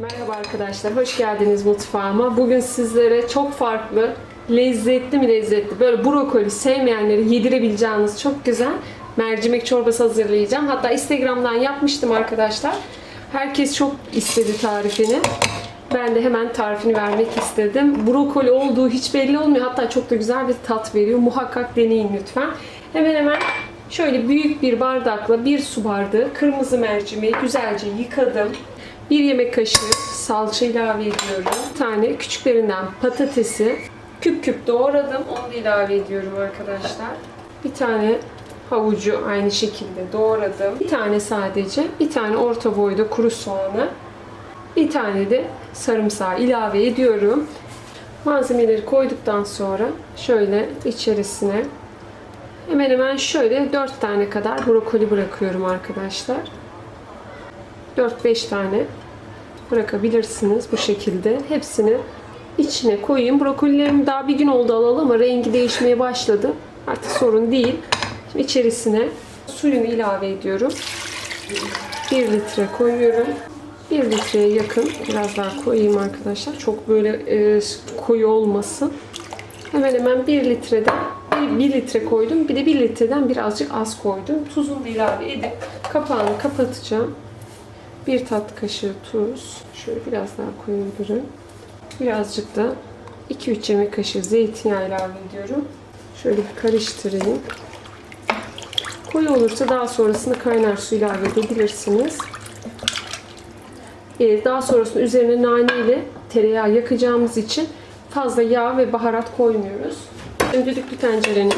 Merhaba arkadaşlar, hoş geldiniz mutfağıma. Bugün sizlere çok farklı, lezzetli mi lezzetli, böyle brokoli sevmeyenleri yedirebileceğiniz çok güzel mercimek çorbası hazırlayacağım. Hatta Instagram'dan yapmıştım arkadaşlar. Herkes çok istedi tarifini. Ben de hemen tarifini vermek istedim. Brokoli olduğu hiç belli olmuyor. Hatta çok da güzel bir tat veriyor. Muhakkak deneyin lütfen. Hemen hemen şöyle büyük bir bardakla bir su bardağı kırmızı mercimeği güzelce yıkadım. Bir yemek kaşığı salça ilave ediyorum. Bir tane küçüklerinden patatesi küp küp doğradım. Onu da ilave ediyorum arkadaşlar. Bir tane havucu aynı şekilde doğradım. Bir tane sadece, bir tane orta boyda kuru soğanı, bir tane de sarımsağı ilave ediyorum. Malzemeleri koyduktan sonra şöyle içerisine hemen hemen şöyle 4 tane kadar brokoli bırakıyorum arkadaşlar. 4-5 tane bırakabilirsiniz bu şekilde. Hepsini içine koyayım. Brokolilerim daha bir gün oldu alalı ama rengi değişmeye başladı. Artık sorun değil. Şimdi içerisine suyunu ilave ediyorum. 1 litre koyuyorum. 1 litreye yakın biraz daha koyayım arkadaşlar. Çok böyle e, koyu olmasın. Hemen hemen 1 litreden 1 litre koydum. Bir de 1 litreden birazcık az koydum. Tuzunu ilave edip kapağını kapatacağım. Bir tatlı kaşığı tuz. Şöyle biraz daha koyabilirim. Birazcık da 2-3 yemek kaşığı zeytinyağı ilave ediyorum. Şöyle bir karıştırayım. Koyu olursa daha sonrasında kaynar su ilave edebilirsiniz. Ee, Daha sonrasında üzerine nane ile tereyağı yakacağımız için fazla yağ ve baharat koymuyoruz. Şimdi düdüklü tencerenin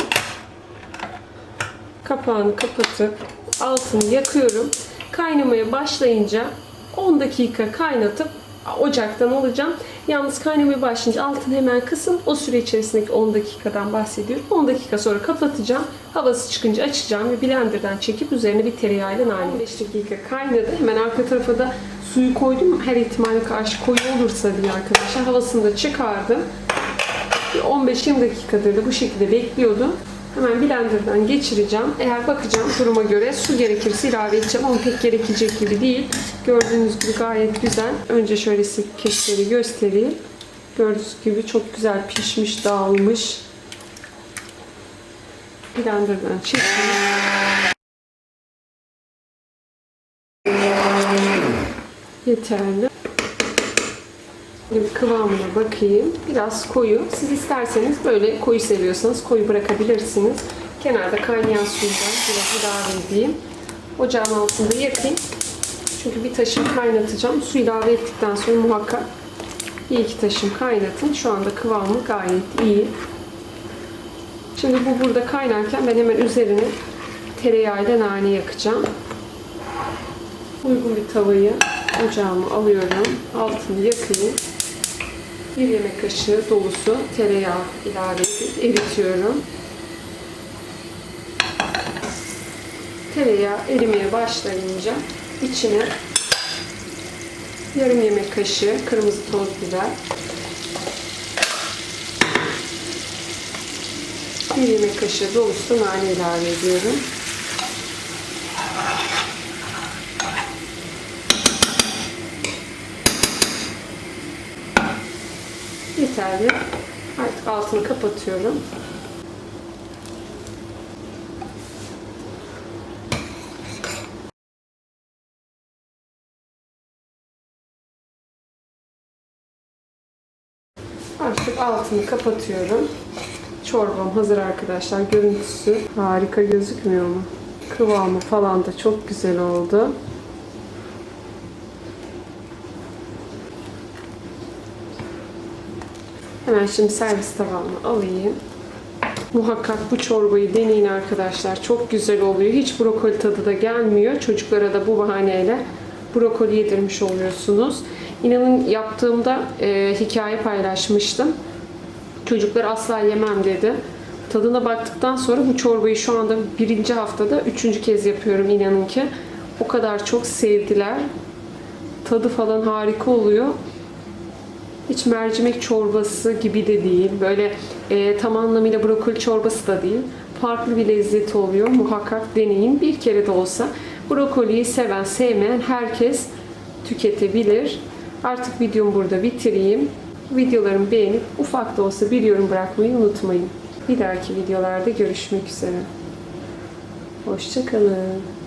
kapağını kapatıp altını yakıyorum. Kaynamaya başlayınca 10 dakika kaynatıp ocaktan alacağım. Yalnız kaynamaya başlayınca altını hemen kısın. O süre içerisindeki 10 dakikadan bahsediyorum. 10 dakika sonra kapatacağım. Havası çıkınca açacağım ve blenderdan çekip üzerine bir tereyağıyla nane. 15 dakika kaynadı. Hemen arka tarafa da suyu koydum. Her ihtimale karşı koyu olursa diye arkadaşlar. Havasını da çıkardım. Bir 15-20 dakikadır da bu şekilde bekliyordum. Hemen blenderdan geçireceğim. Eğer bakacağım duruma göre su gerekirse ilave edeceğim ama pek gerekecek gibi değil. Gördüğünüz gibi gayet güzel. Önce şöyle size keşleri göstereyim. Gördüğünüz gibi çok güzel pişmiş, dağılmış. Blenderdan çekeyim. Yeterli. Şimdi kıvamına bakayım. Biraz koyu. Siz isterseniz böyle koyu seviyorsanız koyu bırakabilirsiniz. Kenarda kaynayan suyundan biraz ilave edeyim. Ocağın altında yakayım. Çünkü bir taşım kaynatacağım. Su ilave ettikten sonra muhakkak bir iki taşım kaynatın. Şu anda kıvamı gayet iyi. Şimdi bu burada kaynarken ben hemen üzerine tereyağıyla nane yakacağım. Uygun bir tavayı ocağıma alıyorum. Altını yakayım. Bir yemek kaşığı dolusu tereyağı ilave edip eritiyorum. Tereyağı erimeye başlayınca içine yarım yemek kaşığı kırmızı toz biber, bir yemek kaşığı dolusu nane ilave ediyorum. Yeterli. Artık altını kapatıyorum. Artık altını kapatıyorum. Çorbam hazır arkadaşlar. Görüntüsü harika gözükmüyor mu? Kıvamı falan da çok güzel oldu. Hemen şimdi servis tabağıma alayım. Muhakkak bu çorbayı deneyin arkadaşlar. Çok güzel oluyor. Hiç brokoli tadı da gelmiyor. Çocuklara da bu bahaneyle brokoli yedirmiş oluyorsunuz. İnanın yaptığımda e, hikaye paylaşmıştım. Çocuklar asla yemem dedi. Tadına baktıktan sonra bu çorbayı şu anda birinci haftada üçüncü kez yapıyorum inanın ki. O kadar çok sevdiler. Tadı falan harika oluyor. Hiç mercimek çorbası gibi de değil. Böyle e, tam anlamıyla brokoli çorbası da değil. Farklı bir lezzeti oluyor. Muhakkak deneyin. Bir kere de olsa brokoliyi seven, sevmeyen herkes tüketebilir. Artık videomu burada bitireyim. Videolarımı beğenip ufak da olsa bir yorum bırakmayı unutmayın. Bir dahaki videolarda görüşmek üzere. Hoşçakalın.